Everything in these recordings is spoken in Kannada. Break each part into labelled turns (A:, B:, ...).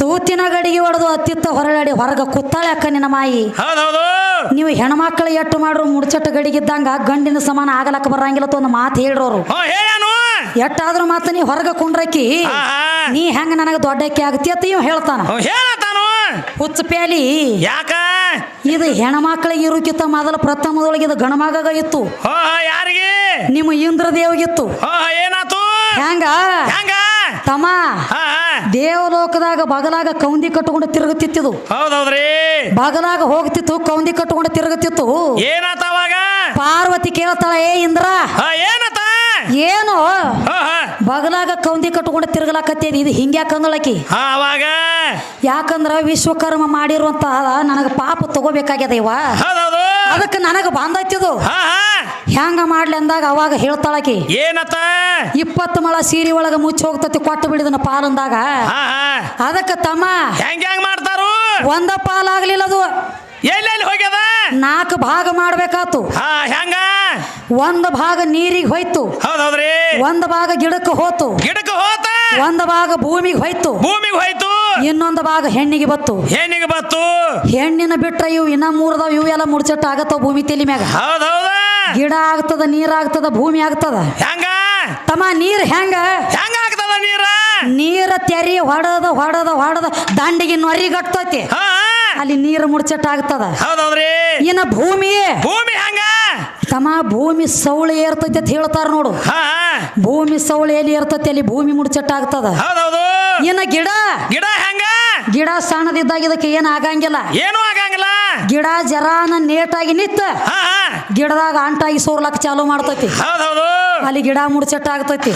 A: ತೂತಿನ ಗಡಿಗೆ ಹೊಡೆದು ಅತ್ತಿತ್ತ ಹೊರಳಾಡಿ ಹೊರಗ ಕುತ್ತಾಳೆ ಅಕ್ಕ ನಿನ್ನ ಮಾಯಿ.
B: ಹೌದೌದು.
A: ನೀವು ಹೆಣ್ಮಕ್ಳು ಎಟ್ಟು ಮಾಡ್ರು ಮುಡ್ಚಟ್ಟ ಗಡಿಗಿದ್ದಂಗ ಗಂಡಿನ ಸಮಾನ ಆಗಲಕ್ಕ ಬರಂಗಿಲ್ಲ ಒಂದು ಮಾತು ಹೇಳ್ರೋರು. ಎಟ್ಟಾದ್ರು ಮಾತು ನೀ ಹೊರಗ
B: ಕುಂಡ್ರಕಿ
A: ನೀ ಹೆಂಗ ನನಗೆ ದೊಡ್ಡಕ್ಕಿ ಆಗತಿ ಅಂತ ಇವ್ ಹೇಳ್ತಾನ. ಹುಚ್ಚ ಪ್ಯಾಲಿ.
B: ಯಾಕ?
A: ಇದು ಹೆಣ್ಮಕ್ಳಿಗೆ ಇರುಕಿತ್ತ ಮೊದಲ ಪ್ರಥಮದೊಳಗೆ ಇದು ಗಣಮಗ ಇತ್ತು.
B: ಯಾರಿಗೆ?
A: ನಿಮ್ಮ ಇಂದ್ರದೇವಗಿತ್ತು
B: ದೇವಗಿತ್ತು ಏನಾತು?
A: ಹೆಂಗ?
B: ಹೆಂಗ?
A: ತಮ್ಮ
B: ಹಾ
A: ದೇವಲೋಕದಾಗ ಬಗಲಾಗ ಕೌಂದಿ ಕಟ್ಟುಕೊಂಡು ತಿರುಗುತ್ತಿತ್ತು
B: ಹೌದೌದ್ರಿ.
A: ಬಗಲಾಗ ಹೋಗ್ತಿತ್ತು ಕೌಂದಿ ಕಟ್ಟುಕೊಂಡು ತಿರುಗುತ್ತಿತ್ತು.
B: ಏನಾತ ಅವಾಗ?
A: ಪಾರ್ವತಿ ಕೇಳ್ತಾಳ ಏ ಇಂದ್ರ
B: ಏನತ?
A: ಏನು? ಬಗಲಾಗ ಕೌಂದಿ ಕಟ್ಟುಕೊಂಡು ತಿರುಗಲಾಕತ್ತೇನಿ ಇದು ಹಿಂಗ್ಯಾಕಂದಳಕಿ
B: ಅಂದಳಕಿ ಅವಾಗ?
A: ಯಾಕಂದ್ರ ವಿಶ್ವಕರ್ಮ ಮಾಡಿರುವಂತಹ ನನಗೆ ಪಾಪ ತಗೋಬೇಕಾಗ್ಯದ ಇವ.
B: ಹೌದೌದು.
A: ಅದಕ್ಕೆ ನನಗೆ ಬಂದೈತಿದು ಹೆಂಗ ಮಾಡ್ಲಿ ಅಂದಾಗ ಅವಾಗ ಹೇಳ್ತಾಳಕಿ
B: ಏನತ್ತ?
A: ಇಪ್ಪತ್ತು ಮಳ ಸೀರೆ ಒಳಗ ಮುಚ್ಚಿ ಹೋಗ್ತತಿ ಕೊಟ್ಟು ಬಿಡಿದನ ಪಾಲಂದಾಗ ಅದಕ್ಕೆ ತಮ್ಮ
B: ಹೆಂಗ ಹೆಂಗ್ ಮಾಡ್ತಾರು?
A: ಒಂದ ಪಾಲಾಗ್ಲಿಲ್ಲ ಅದು.
B: ಎಲ್ಲೆಲ್ಲಿ ಹೋಗ್ಯದ?
A: ನಾಲ್ಕು ಭಾಗ ಮಾಡ್ಬೇಕಾತು.
B: ಹೆಂಗ?
A: ಒಂದು ಭಾಗ ನೀರಿಗೆ ಹೋಯ್ತು.
B: ಹೌದೌದ್ರಿ
A: ಒಂದು ಭಾಗ ಗಿಡಕ್ಕೆ ಹೋತು.
B: ಗಿಡಕ್ಕೆ ಹೋತ?
A: ಒಂದು ಭಾಗ ಭೂಮಿಗೆ ಹೋಯ್ತು.
B: ಭೂಮಿಗೆ ಹೋಯ್ತು?
A: ಇನ್ನೊಂದು ಭಾಗ ಹೆಣ್ಣಿಗೆ ಬತ್ತು.
B: ಹೆಣ್ಣಿಗೆ ಬತ್ತು.
A: ಹೆಣ್ಣಿನ ಬಿಟ್ರೆ ಇವು ಇನ್ನ ಮೂರದ ಇವು ಎಲ್ಲ ಮುಡ್ಚಟ್ಟ ಆಗತ್ತವ ಭೂಮಿ ತೆಲಿ ಮ್ಯಾಗ. ಗಿಡ ಆಗ್ತದ ನೀರ್ ಆಗ್ತದ ಭೂಮಿ ಆಗ್ತದ.
B: ಹೆಂಗ?
A: ತಮ್ಮ ನೀರ್ ಹೆಂಗ?
B: ಹೆಂಗ ಆಗ್ತದ ನೀರ?
A: ನೀರ ತೆರಿ ಹೊಡದ ಹೊಡದ ಹೊಡದ ದಂಡಿಗೆ ನೊರಿಗಟ್ಟತಿ ಅಲ್ಲಿ ನೀರು ಮುಡ್ಚಟ್ಟ ಆಗ್ತದ. ಇನ್ನ ಭೂಮಿ?
B: ಭೂಮಿ ಹೆಂಗ?
A: ತಮ್ಮ ಭೂಮಿ ಸೌಳಿ ಏರ್ತೈತಿ ಅಂತ ಹೇಳ್ತಾರ ನೋಡು. ಭೂಮಿ ಸೌಳಿ ಎಲ್ಲಿ ಏರ್ತೈತಿ ಅಲ್ಲಿ ಭೂಮಿ ಮುಡ್ಚಟ್ಟ ಆಗ್ತದ. ಇನ್ನ ಗಿಡ.
B: ಗಿಡ ಹೆಂಗ?
A: ಗಿಡ ಸಣ್ಣದಿದ್ದಾಗ ಇದಕ್ಕೆ ಏನು ಆಗಂಗಿಲ್ಲ.
B: ಏನು ಆಗಂಗಿಲ್ಲ?
A: ಗಿಡ ಜರಾನ ನೇಟಾಗಿ ನಿತ್ತ. ಗಿಡದಾಗ ಅಂಟಾಗಿ ಸೋರ್ಲಕ್ ಚಾಲು ಮಾಡ್ತೈತಿ.
B: ಹೌದೌದು
A: ಅಲ್ಲಿ ಗಿಡ ಮುಡ್ಚಟ್ಟ ಆಗ್ತೈತಿ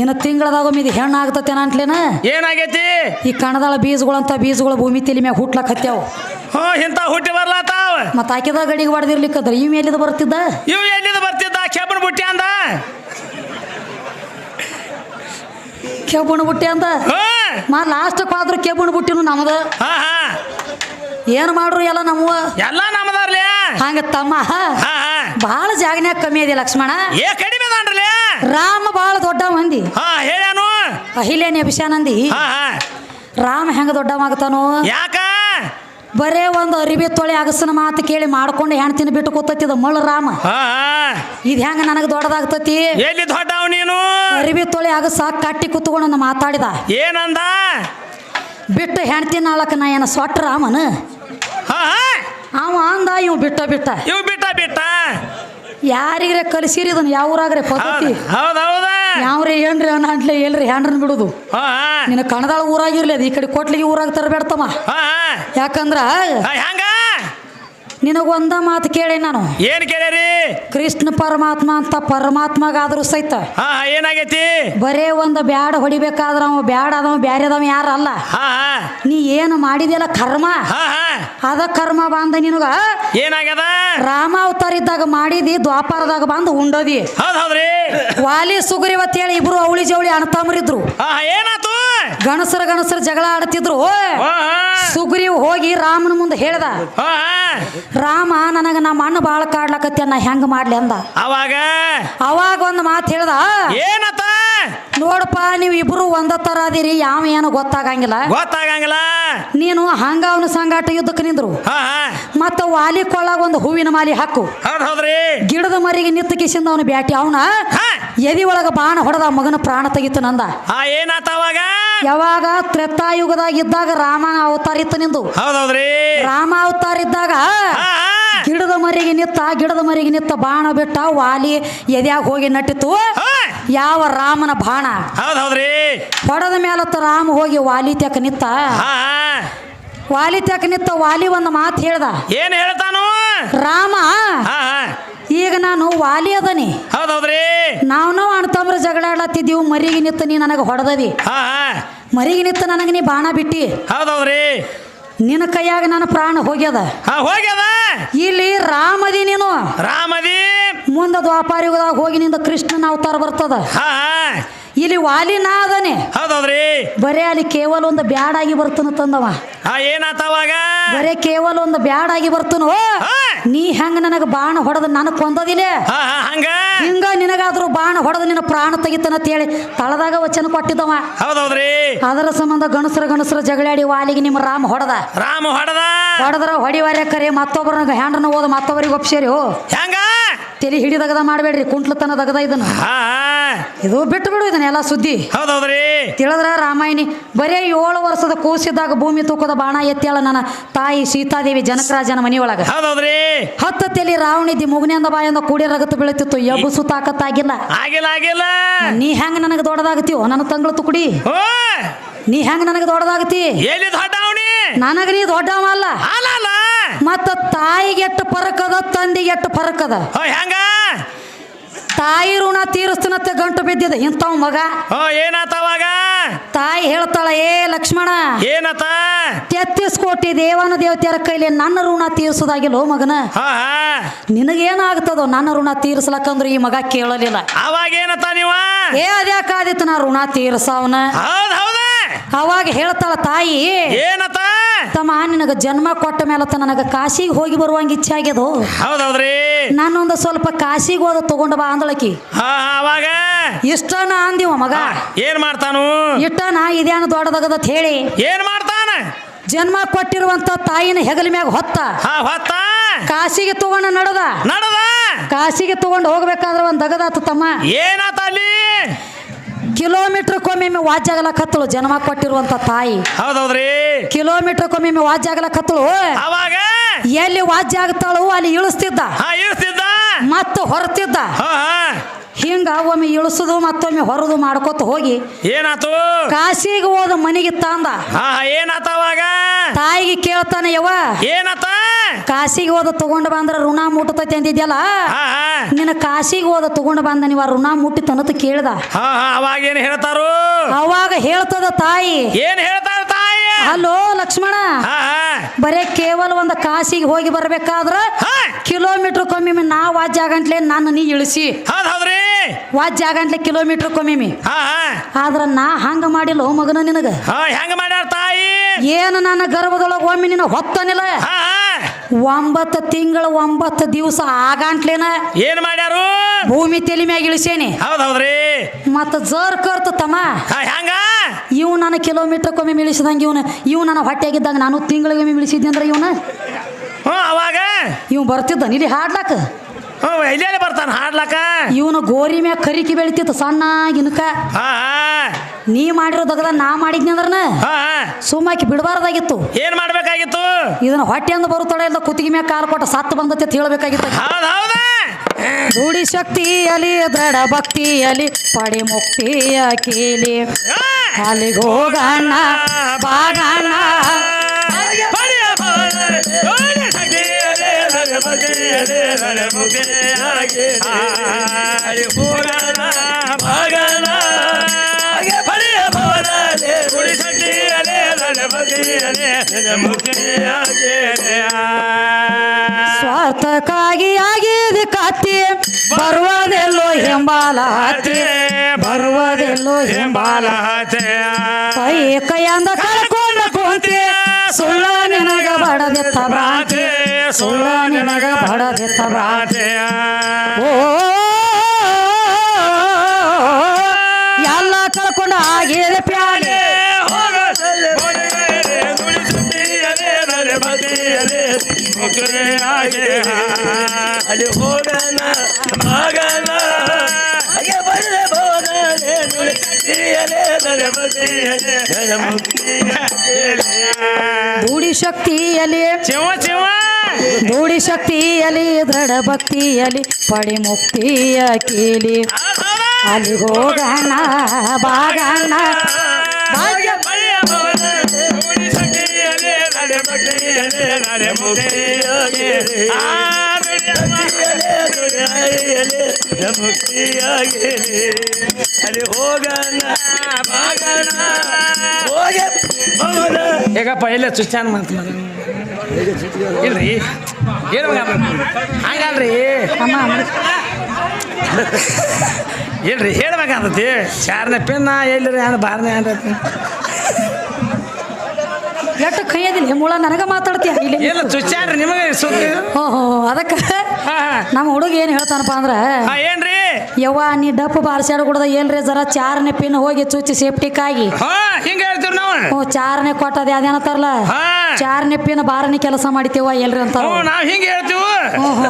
A: ಇನ್ನು ತಿಂಗಳದಾಗ ಇದು ಹೆಣ್ಣು ಆಗ್ತೈತಿ ಅಂಟ್ಲೇನ
B: ಏನಾಗೈತಿ?
A: ಈ ಕಣದಾಳ ಬೀಜಗಳಂತ ಬೀಜಗಳು ಭೂಮಿ ತಲೆ ಮ್ಯಾಗ ಹುಟ್ಲಕ್ ಹತ್ಯಾವ.
B: ಇಂತ ಹುಟ್ಟಿ ಬರ್ಲಾತಾವ.
A: ಮತ್ತ ಆಕಿದ ಗಡಿಗೆ ಹೊಡೆದಿರ್ಲಿಕ್ಕದ್ರ ಇವ್ ಎಲ್ಲಿದ ಬರ್ತಿದ್ದ?
B: ಇವ್ ಎಲ್ಲಿದ ಬರ್ತಿದ್ದ? ಕೆಬ್ಬನ ಬುಟ್ಟಿ ಅಂದ.
A: ಕೆಬ್ಬಣ ಬುಟ್ಟಿ ಅಂತ ಮಾ ಲಾಸ್ಟ್ ಆದ್ರೂ ಕೆಬ್ಬಣ ಬುಟ್ಟಿನು ನಮ್ದ. ಏನ್ ಮಾಡ್ರು ಎಲ್ಲ ನಮ್ಮ
B: ಎಲ್ಲ ನಮ್ದಾರ್ಲಿ.
A: ಹಂಗ ತಮ್ಮ. ಬಹಳ ಜಾಗನ್ಯಾಗ ಕಮ್ಮಿ ಇದೆ ಲಕ್ಷ್ಮಣ.
B: ಏ ಕಡಿಮೆ ಅದಾನ್ರಲೆ
A: ರಾಮ ಬಾಳ ದೊಡ್ಡ ಮಂದಿ
B: ಹೇಳ್ಯಾನು.
A: ಅಹಿಲೇನಿ ಅಭಿಷಾನಂದಿ ರಾಮ ಹೆಂಗ ದೊಡ್ಡವಾಗ್ತಾನೋ
B: ಯಾಕ?
A: ಬರೇ ಒಂದು ಅರಿವಿ ತೊಳೆ ಅಗಸನ ಮಾತು ಕೇಳಿ ಮಾಡ್ಕೊಂಡು ಹೆಣ್ತಿನ ಬಿಟ್ಟು ಕೂತತ್ತಿದ ಮುಳ್ಳ ರಾಮ. ಇದು ಹೆಂಗ ನನಗೆ ದೊಡ್ಡದಾಗ್ತತಿ?
B: ಎಲ್ಲಿ ದೊಡ್ಡವ್ ನೀನು?
A: ಅರಿವಿ ತೊಳೆ ಅಗಸ ಕಟ್ಟಿ ಕುತ್ಕೊಂಡು ಮಾತಾಡಿದ.
B: ಏನಂದ?
A: ಬಿಟ್ಟು ಹೆಣ್ತಿ ನಾಳಕ ನಾ ಏನ ಸೊಟ್ಟ ರಾಮನ? ಅವ ಅಂದ ಇವ್ ಬಿಟ್ಟ ಬಿಟ್ಟ.
B: ಇವ್ ಬಿಟ್ಟ ಬಿಟ್ಟ.
A: ಯಾರಿಗ್ರೆ ಕಲಿಸಿರಿ ಇದನ್ನ ಯಾವ ಊರಾಗ್ರೆ ಪದ್ಧತಿ
B: ಹೌದ್ ಹೌದ.
A: ಯಾವ್ರಿ ಏನ್ರಿ ಅನ್ಲೆ ಎಲ್ರಿ ಹ್ಯಾಂಡ್ರನ್ ಬಿಡುದು.
B: ಹಾ
A: ನಿನ್ನ ಕಣದಾಳ ಊರಾಗಿರ್ಲಿ ಅದು ಈ ಕಡೆ ಕೊಟ್ಲಿಗೆ ಊರಾಗ ತರಬೇಡ್ತಮ್ಮ.
B: ಹಾ
A: ಯಾಕಂದ್ರ
B: ಹೆಂಗ
A: ನಿನಗ ಒಂದ ಮಾತು ಕೇಳಿ ನಾನು.
B: ಏನ್ ಕೇಳ್ಯಾರಿ?
A: ಕೃಷ್ಣ ಪರಮಾತ್ಮ ಅಂತ ಪರಮಾತ್ಮಗಾದ್ರೂ ಸಹಿತ
B: ಹಾ ಹಾ, ಏನಾಗೈತಿ?
A: ಬರೇ ಒಂದು ಬ್ಯಾಡ ಹೊಡಿಬೇಕಾದ್ರ ಅವ ಬ್ಯಾಡ ಅದವ ಬ್ಯಾರೆದವ ಅದಾವ
B: ಹಾ ಹಾ.
A: ನೀ ಏನು ಮಾಡಿದೆಯಲ್ಲ ಕರ್ಮ?
B: ಹಾ ಹಾ.
A: ಅದ ಕರ್ಮ ಬಂದ ನಿನಗ
B: ಏನಾಗ್ಯದ?
A: ರಾಮ ಅವತಾರ ಇದ್ದಾಗ ಮಾಡಿದಿ ದ್ವಾಪಾರದಾಗ ಬಂದು ಉಂಡದಿ.
B: ಹೌದ್ ಹೌದ್ರಿ.
A: ವಾಲಿ ಸುಗ್ರೀವತ್ ಹೇಳಿ ಇಬ್ರು ಅವಳಿ ಜವಳಿ ಅಣ್ಣತಮ್ಮರಿದ್ರು
B: ಹಾ ಹಾ, ಏನಾತು?
A: ಗಣಸರ ಗಣಸರ ಜಗಳ ಆಡ್ತಿದ್ರು. ಸುಗ್ರೀವ್ ಹೋಗಿ ರಾಮನ ಮುಂದೆ ಹೇಳ್ದ ರಾಮ ನನಗ ನಮ್ಮ ಅಣ್ಣ ಬಾಳ ಕಾಡ್ಲಕತ್ಯ ನಾ ಹೆಂಗ ಮಾಡ್ಲಿ ಅಂದ.
B: ಅವಾಗ?
A: ಅವಾಗ ಒಂದು ಮಾತು ಹೇಳ್ದ
B: ಏನತ್ತ?
A: ನೋಡಪ್ಪ ನೀವು ಇಬ್ರು ಒಂದ ತರ ಅದಿರಿ ಯಾವ ಏನು ಗೊತ್ತಾಗಂಗಿಲ್ಲ.
B: ಗೊತ್ತಾಗಂಗಿಲ್ಲ.
A: ನೀನು ಹಂಗ ಅವನ ಸಂಗಾಟ ಯುದ್ಧಕ್ಕೆ ನಿಂದ್ರು. ಮತ್ತ ವಾಲಿ ಕೊಳ್ಳಾಗ ಒಂದು ಹೂವಿನ ಮಾಲಿ ಹಾಕು. ಗಿಡದ ಮರಿಗೆ ನಿತ್ತ ಕಿಸಿಂದ ಅವನ? ಬ್ಯಾಟಿ ಅವನ ಎದಿ ಒಳಗ ಬಾಣ ಹೊಡೆದ ಮಗನ ಪ್ರಾಣ ತೆಗಿತು ನಂದ.
B: ಹಾ ಏನಾತ
A: ಯಾವಾಗ? ತ್ರೇತಾಯುಗದಾಗ ಇದ್ದಾಗ ರಾಮ ಅವತಾರ ಇತ್ತು ನಿಂದು. ರಾಮ ಅವತಾರ ಇದ್ದಾಗ ಗಿಡದ ಮರಿಗೆ ನಿತ್ತ ಗಿಡದ ಮರಿಗೆ ನಿತ್ತ ಬಾಣ ಬಿಟ್ಟ ವಾಲಿ ಎದ್ಯಾಗ ಹೋಗಿ ನಟ್ಟಿತು
B: ಹಾ.
A: ಯಾವ ರಾಮನ ಬಾಣ?
B: ಹೌದ್ ಹೌದ್ರಿ.
A: ಹೊಡೆದ ಮೇಲತ್ತ ರಾಮ ಹೋಗಿ ವಾಲಿ ತೆಕ ನಿತ್ತ?
B: ಹಾ
A: ವಾಲಿ ತೆಕ ನಿತ್ತ ವಾಲಿ ಒಂದು ಮಾತು ಹೇಳ್ದ?
B: ಏನ್ ಹೇಳ್ತಾನು?
A: ರಾಮ
B: ಹಾ
A: ಈಗ ನಾನು ವಾಲಿ ಅದನಿ.
B: ಹೌದ್ ಹೌದ್ರಿ.
A: ನಾವು ನಾವು ಅಣ್ತಂಬ್ರ ಜಗಳಾಡ್ಲತ್ತಿದ್ದೀವಿ ಮರಿಗೆ ನಿತ್ತ ನೀ ನನಗೆ ಹೊಡೆದದಿ.
B: ಹಾ ಹಾ.
A: ಮರಿಗೆ ನಿತ್ತ ನನಗೆ ನೀ ಬಾಣ ಬಿಟ್ಟಿ.
B: ಹೌದ್ ಹೌದ್ರಿ.
A: ನಿನ್ನ ಕೈಯಾಗ ನನ್ನ ಪ್ರಾಣ ಹೋಗ್ಯದ.
B: ಹಾ ಹೋಗ್ಯದ.
A: ಇಲ್ಲಿ ರಾಮದಿ ನೀನು.
B: ರಾಮದಿ.
A: ಮುಂದೆ ದ್ವಾಪಾರಯುಗದಾಗ ಹೋಗಿ ನಿಂದ ಕೃಷ್ಣನ ಅವತಾರ ಬರ್ತದ. ಇಲ್ಲಿ ವಾಲಿ ನಾ ಅದನೆ
B: ಹೌದೌದ್ರಿ.
A: ಬರೇ ಅಲ್ಲಿ ಕೇವಲ ಒಂದು ಬ್ಯಾಡಾಗಿ ಬರ್ತನ ತಂದವ.
B: ಏನಾತವಾಗ ಏನಾತ
A: ಬರೇ ಕೇವಲ ಒಂದು ಬ್ಯಾಡಾಗಿ ಬರ್ತನು. ನೀ ಹೆಂಗ ನನಗ ಬಾಣ ಹೊಡೆದ ನನಗ್ ಕೊಂದದಿಲ್ಲ
B: ಹಂಗ?
A: ಹಿಂಗ ನಿನಗಾದ್ರೂ ಬಾಣ ಹೊಡೆದ ನಿನ್ನ ಪ್ರಾಣ ಅಂತ ಹೇಳಿ ತಳದಾಗ ವಚನ ಕೊಟ್ಟಿದ್ದವ.
B: ಹೌದೌದ್ರಿ.
A: ಅದರ ಸಂಬಂಧ ಗಣಸರ ಗಣಸರ ಜಗಳಾಡಿ ವಾಲಿಗೆ ನಿಮ್ಮ ರಾಮ ಹೊಡೆದ.
B: ರಾಮ ಹೊಡೆದ?
A: ಹೊಡೆದ್ರ ಹೊಡಿವಾರೆ ಕರೆ ಮತ್ತೊಬ್ಬರನ್ನ ಹ್ಯಾಂಡ್ರನ್ನ ಓದ ಮತ್ತೊಬ್ಬರಿಗೆ ಒಪ್ಸೇರಿ ಹೋ.
B: ಹೆಂಗ
A: ತಲೆ ಹಿಡಿದಗದ ಮಾಡಬೇಡ್ರಿ ಕುಂಟ್ಲತನ ದಗದ ಇದನ್ನ. ಇದು ಬಿಟ್ಟು ಬಿಡು ಇದನ್ನ ಎಲ್ಲ ಸುದ್ದಿ.
B: ಹೌದೌದ್ರಿ.
A: ತಿಳಿದ್ರ ರಾಮಾಯಣಿ? ಬರೇ ಏಳು ವರ್ಷದ ಕೂಸಿದ್ದಾಗ ಭೂಮಿ ತೂಕದ ಬಾಣ ಎತ್ತೇಳ ನನ್ನ ತಾಯಿ ಸೀತಾದೇವಿ ಜನಕರಾಜನ ಮನೆಯೊಳಗ.
B: ಹೌದೌದ್ರಿ.
A: ಹತ್ತ ತಲೆ ರಾವಣಿದ್ದಿ ಮುಗನೆಯಿಂದ ಬಾಯಿಂದ ಕೂಡಿ ರಗತ ಬೀಳುತ್ತಿತ್ತು. ಎಬ್ಬಸು ತಾಕತ್ತಾಗಿಲ್ಲ.
B: ಆಗಿಲ್ಲ ಆಗಿಲ್ಲ.
A: ನೀ ಹೆಂಗ ನನಗೆ ದೊಡ್ಡದಾಗತ್ತೀವೋ ನನ್ನ ತಂಗಳು ತುಕುಡಿ ನೀ ಹೆಂಗ ನನಗೆ ದೊಡ್ಡದಾಗತಿ
B: ಎಲ್ಲಿ ದೊಡ್ಡ
A: ನನಗ ನೀ ದೊಡ್ಡವ ಅಲ್ಲ.
B: ಅಲ್ಲ
A: ಮತ್ತ ತಾಯಿಗೆ ಎಷ್ಟು ಪರಕದ ತಂದಿಗೆ ಎಷ್ಟು
B: ಪರಕದ ಹೆಂಗ?
A: ತಾಯಿ ಋಣ ತೀರಿಸ್ತನತ್ತೆ ಗಂಟು ಬಿದ್ದಿದೆ ಇಂಥವ್ ಮಗ.
B: ಏನಾತವಾಗ
A: ತಾಯಿ ಹೇಳ್ತಾಳ ಏ ಲಕ್ಷ್ಮಣ
B: ಏನತ?
A: ತೆತ್ತಿಸ್ ಕೋಟಿ ದೇವನ ದೇವತೆಯರ ಕೈಲಿ ನನ್ನ ಋಣ ತೀರಿಸೋದಾಗಿಲ್ಲ ಮಗನ? ನಿನಗೇನಾಗ್ತದೋ ನನ್ನ ಋಣ ತೀರಿಸ್ಲಕ್ಕಂದ್ರೆ ಈ ಮಗ ಕೇಳಲಿಲ್ಲ.
B: ಅವಾಗ ಏನತ ನೀವ?
A: ಏ ಅದ್ಯಾಕಾದಿತ್ತು ನಾ ಋಣ ತೀರ್ಸವನ? ಅವಾಗ ಹೇಳ್ತಾಳ ತಾಯಿ
B: ಏನತ?
A: ತಮ್ಮ ನಿನಗ ಜನ್ಮ ಕೊಟ್ಟ ಮೇಲತ್ತ ನನಗ ಕಾಶಿಗೆ ಹೋಗಿ ಬರುವಂಗ ಇಚ್ಛೆ ಆಗ್ಯದ?
B: ಹೌದೌದ್ರಿ.
A: ನಾನೊಂದು ಸ್ವಲ್ಪ ಕಾಶಿಗೆ ಹೋದ ತಗೊಂಡ ಬಾ ಅಂದಳಕಿ.
B: ಅವಾಗ?
A: ಇಷ್ಟನ ಅಂದಿವ ಮಗ.
B: ಏನ್ ಮಾಡ್ತಾನು?
A: ಇಷ್ಟನ ಇದೇನು ದೊಡ್ಡದಾಗದತ್ ಹೇಳಿ.
B: ಏನ್ ಮಾಡ್ತಾನ?
A: ಜನ್ಮ ಕೊಟ್ಟಿರುವಂತ ತಾಯಿನ ಹೆಗಲ ಮ್ಯಾಗ ಹೊತ್ತ.
B: ಹೊತ್ತ?
A: ಕಾಶಿಗೆ ತಗೊಂಡ ನಡದ
B: ನಡದ
A: ಕಾಶಿಗೆ ತಗೊಂಡು ಹೋಗ್ಬೇಕಾದ್ರೆ ಒಂದು ದಗದಾತು ತಮ್ಮ.
B: ಏನಾತ ಅಲ್ಲಿ?
A: ಕಿಲೋಮೀಟರ್ ಕೊಮ್ಮೆಮ್ಮೆ ವಾಜ್ಯಾಗಲಕತ್ತಳು ಜನ್ಮ ಕೊಟ್ಟಿರುವಂತ ತಾಯಿ.
B: ಹೌದೌದ್ರಿ?
A: ಕಿಲೋಮೀಟರ್ ಕೊಮ್ಮೆ ವಾಜ್ಯಾಗಲಕತ್ತಳು
B: ಅವಾಗ?
A: ಎಲ್ಲಿ ವಾಜ್ಯ ಆಗ್ತಾಳು ಅಲ್ಲಿ ಇಳಿಸ್ತಿದ್ದ.
B: ಇಳಿಸ್ತಿದ್ದ.
A: ಮತ್ತು ಹೊರತಿದ್ದ. ಹಿಂಗ ಒಮ್ಮೆ ಇಳಿಸುದು ಮತ್ತೊಮ್ಮೆ ಹೊರದು ಮಾಡ್ಕೊತ ಹೋಗಿ
B: ಏನಾತು?
A: ಕಾಶಿಗೆ ಹೋದ ಮನೆಗೆ ತಂದ.
B: ಏನಾತವಾಗ
A: ತಾಯಿಗೆ ಕೇಳ್ತಾನೆ ಯವ
B: ಏನಾತ?
A: ಕಾಶಿಗೆ ಹೋದ ತಗೊಂಡು ಬಂದ್ರ ಋಣ ಮುಟ್ಟತೈತಿ ಅಂದಿದ್ಯಲ್ಲ? ನಿನ್ನ ಕಾಶಿಗೆ ಹೋದ ತಗೊಂಡು ಬಂದ ನೀವ ಋಣ ಮುಟ್ಟಿತನತ ಕೇಳ್ದ.
B: ಹಾ ಹಾ ಅವಾಗ ಏನ್ ಹೇಳ್ತಾರು?
A: ಅವಾಗ ಹೇಳ್ತದ ತಾಯಿ.
B: ಏನ್ ಹೇಳ್ತಾರ ತಾಯಿ?
A: ಹಲೋ ಲಕ್ಷ್ಮಣ. ಬರೇ ಕೇವಲ ಒಂದು ಕಾಶಿಗೆ ಹೋಗಿ ಬರ್ಬೇಕಾದ್ರ ಕಿಲೋಮೀಟರ್ ಕಮ್ಮಿ ನಾವು ವಾಜ್ಯ ಆಗಂಟ್ಲೆ ನಾನು ನೀ ಇಳಿಸಿ.
B: ಹೌದ್ ಹೌದ್ರಿ.
A: ವಾಜ್ಯ ಆಗಂಟ್ಲೆ ಕಿಲೋಮೀಟರ್ ಕೊಮ್ಮಿಮಿ.
B: ಹಾ
A: ಆದ್ರ ನಾ ಹಂಗ ಮಾಡಿಲ್ಲ ಓ ಮಗನ ನಿನಗ.
B: ಹಾ ಹೆಂಗ ಮಾಡ್ಯಾರ ತಾಯಿ?
A: ಏನು ನನ್ನ ಗರ್ಭದೊಳಗೆ ಒಮ್ಮೆ ನಿನ್ನ ಹೊತ್ತನಿಲ್ಲ?
B: ಹಾ
A: ಒಂಬತ್ತು ತಿಂಗಳ ಒಂಬತ್ತು ದಿವಸ ಆಗಂಟ್ಲೇನ
B: ಏನ್ ಮಾಡ್ಯಾರು?
A: ಭೂಮಿ ತೆಲಿ ಮ್ಯಾಗ ಇಳಿಸೇನಿ.
B: ಹೌದ್ ಹೌದ್ರಿ
A: ಮತ್ತ ಜರ್ ಕರ್ತ ತಮ್ಮ
B: ಹೆಂಗ?
A: ಇವ್ ನನ್ನ ಕಿಲೋಮೀಟರ್ ಕೊಮ್ಮೆ ಇಳಿಸಿದಂಗ ಇವನು. ಇವ್ ನನ್ನ ಹೊಟ್ಟೆಗಿದ್ದಾಗ ನಾನು ತಿಂಗಳಿಗೆ ಇಳಿಸಿದ್ದೆ ಅಂದ್ರೆ ಇವನ?
B: ಹ್ಞೂ ಅವಾಗ?
A: ಇವ್ ಬರ್ತಿದ್ದ ಇಲ್ಲಿ ಹಾಡ್ಲಾಕ
B: ಹ್ಞೂ ಎಲ್ಲೆಲ್ಲಿ ಬರ್ತಾನ ಹಾಡ್ಲಕ?
A: ಇವನು ಗೋರಿ ಮ್ಯಾಗ ಕರಿಕಿ ಬೆಳಿತಿತ್ತು ಸಣ್ಣ ಗಿನಕ
B: ಹಾ
A: ನೀ ಮಾಡಿರೋ ದಗದ ನಾ ಮಾಡಿದ್ನಿ ಅಂದ್ರನ?
B: ಹಾ
A: ಸುಮ್ಮಾಕಿ ಬಿಡಬಾರ್ದಾಗಿತ್ತು.
B: ಏನ್ ಮಾಡ್ಬೇಕಾಗಿತ್ತು?
A: ಇದನ್ನ ಹೊಟ್ಟೆಯಿಂದ ಬರುತ್ತಾಳೆ ಇಲ್ಲ ಕುತ್ತಿಗೆ ಮ್ಯಾಗ ಕಾಲು ಕೊಟ್ಟ ಸತ್ತು ಬಂದತ್ತೆ ಅಂತ ಹೇಳಬೇಕಾಗಿತ್ತು
B: ಹೌದ್ ಶಕ್ತಿ
A: ರೂಢಿ ಶಕ್ತಿಯಲಿ ದೃಢ ಭಕ್ತಿಯಲಿ ಪಡಿ ಮುಕ್ತಿಯ ಕೀಲಿ ಅಲ್ಲಿಗೆ ಹೋಗಣ್ಣ ಬಾಗಣ್ಣ ಸ್ವಾರ್ಥಕ್ಕಾಗಿ ಆಗಿದೆ ಕತ್ತಿ ಬರುವುದೆಲ್ಲೋ ಹಿಂಬಾಲ ಹತ್ತಿ ಬರುವುದೆಲ್ಲೋ ಹಿಂಬಾಲ ಕೈ ಕೈಯಿಂದ ಕಳ್ಕೊಂಡ ಕುಂತಿ ಸುಳ್ಳ ನಿನಗ ಬಡದಿತ್ತ ಭ್ರಾಂತಿ. ಸುಳ್ಳ ನಿನಗ ಬಡದಿತ್ತ ರಾಜೆಯ ಓ ಎಲ್ಲ ಕಳ್ಕೊಂಡ ಆಗಿದೆ ಪ್ಯಾಲೆ.
B: ಅಲ್ಲಿ ಹೋಗಣ ಮಗನ ಬರದೆ ನುಡಿಯಲೇ ಚಿವ ಚಿವ.
A: ರೂಢಿ ಶಕ್ತಿಯಲ್ಲಿ, ದೃಢ ಭಕ್ತಿಯಲ್ಲಿ, ಪಡಿ ಮುಕ್ತಿಯ ಕೀಲಿ ಅಲ್ಲಿ ಹೋಗಣ ಬಾಗಣ್ಣ
B: ಭಾಗ್ಯ ಬಳಿಯ ಭವನ ನುಡಿ ಶಕ್ತಿಯಲೇ ನನ್ನ ಭಕ್ತಿಯಲೇ ನನ್ನ ಮುಕ್ತಿಯಲೇ. ಆ ನುಡಿಯ ಭಕ್ತಿಯಲೇ ನುಡಿಯಲೇ ನನ್ನ ಮುಕ್ತಿಯಾಗಲಿ. ಅಲ್ಲಿ ಹೋಗಣ ಮಗನ ಭವನ ಹೇಗಪ್ಪ ಎಲ್ಲ ಚುಚ್ಚಾನ್ ಮಾತು ಇಲ್ರಿ? ಏನು ಹಂಗಲ್ರಿ?
A: ಅಮ್ಮ
B: ಇಲ್ರಿ ಹೇಳ್ಬೇಕಾಗ್ತತಿ ಚಾರನೇ ಪಿನ್ನ ಎಲ್ಲಿರಿ ಏನು ಬಾರನೇ ಏನ್ರಿ
A: ಎಷ್ಟು ಕೈಯದಿಲ್ಲ ಮುಳ ನನಗ ಮಾತಾಡ್ತೀಯ? ಇಲ್ಲಿ
B: ಚುಚ್ಚಾಡ್ರಿ ನಿಮಗೆ ಸುದ್ದಿ.
A: ಓಹೋ ಅದಕ್ಕೆ ನಮ್ಮ ಹುಡುಗ ಏನು ಹೇಳ್ತಾನಪ್ಪ ಅಂದ್ರೆ
B: ಏನ್ರಿ?
A: ಯವ್ವ ನೀ ಡಪ್ಪು ಬಾರ್ಸ್ಯಾಡ ಕುಡ್ದ ಏನ್ರಿ ಜರ ಚಾರನೆ ಪಿನ್ ಹೋಗಿ ಚುಚ್ಚಿ ಸೇಫ್ಟಿಕ್ಕಾಗಿ?
B: ಹಾ ಹಿಂಗ ಹೇಳ್ತೀವಿ ನಾವು.
A: ಹ್ಞೂ ಚಾರನೆ ಕೊಟ್ಟದೆ ಅದೇನತ್ತಾರಲ್ಲ ಚಾರನೆ ಪಿನ್ ಬಾರನೆ ಕೆಲಸ ಮಾಡಿತೇವ ಎಲ್ರಿ
B: ಅಂತ ನಾವು ಹಿಂಗೆ ಹೇಳ್ತೀವಿ.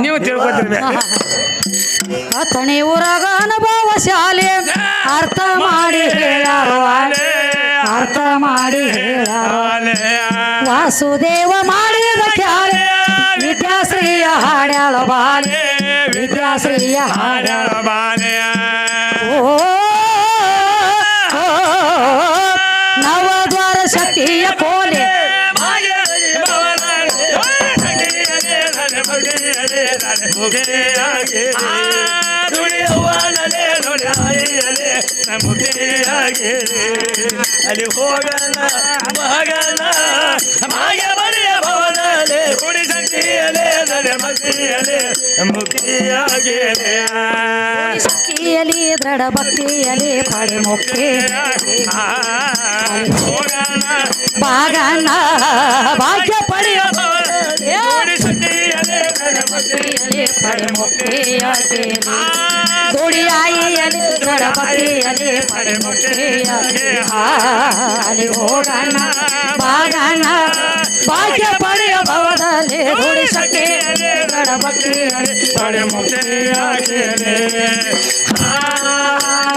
B: ನೀವು ತಿಳ್ಕೊತಿರ್ಬೇಕು
A: ತಣಿ ಊರಾಗ ಅನುಭವ ಶಾಲೆ. ಅರ್ಥ ಮಾಡಿ ಅರ್ಥ ಮಾಡಿ ವಾಸುದೇವ ಮಾಡಿದ ಖ್ಯಾಲೆ. ವಿದ್ಯಾಶ್ರೀಯ ಹಾಡ್ಯಾಳ ಬಾಲೆ ವಿದ್ಯಾಶ್ರೀಯ ಹಾಡ್ಯಾಳ ಓ ಓ, ನವದ್ವಾರ ಶಕ್ತಿಯ ಕೋಲೆ.
B: ಅಲ್ಲಿ ಹೋಗಲ್ಲ ಮಗಲ್ಲ ಮಾಯ ಮನೆಯ ಮಕ್ತಿಯಲೆ
A: ದೃಢ ಭಕ್ತಿಯಲಿ ಪಡೆ ಮುಕ್ತಿ ಬಾಗಣ್ಣ ಭಾಗ್ಯ ಪಡೆಯ ಪಡೆ ಪಡೆ ಮುಕ್ತಿಯಾಗಿ ಹಾಲಿ ಭಾಗ್ಯ ಪಡೆಯ ಭವದಲ್ಲಿ ಗುಡಿಸಕ್ಕೆ
B: ಪಡೆ ಮುಕ್ತಿಯಾಗಿದೆ ಆ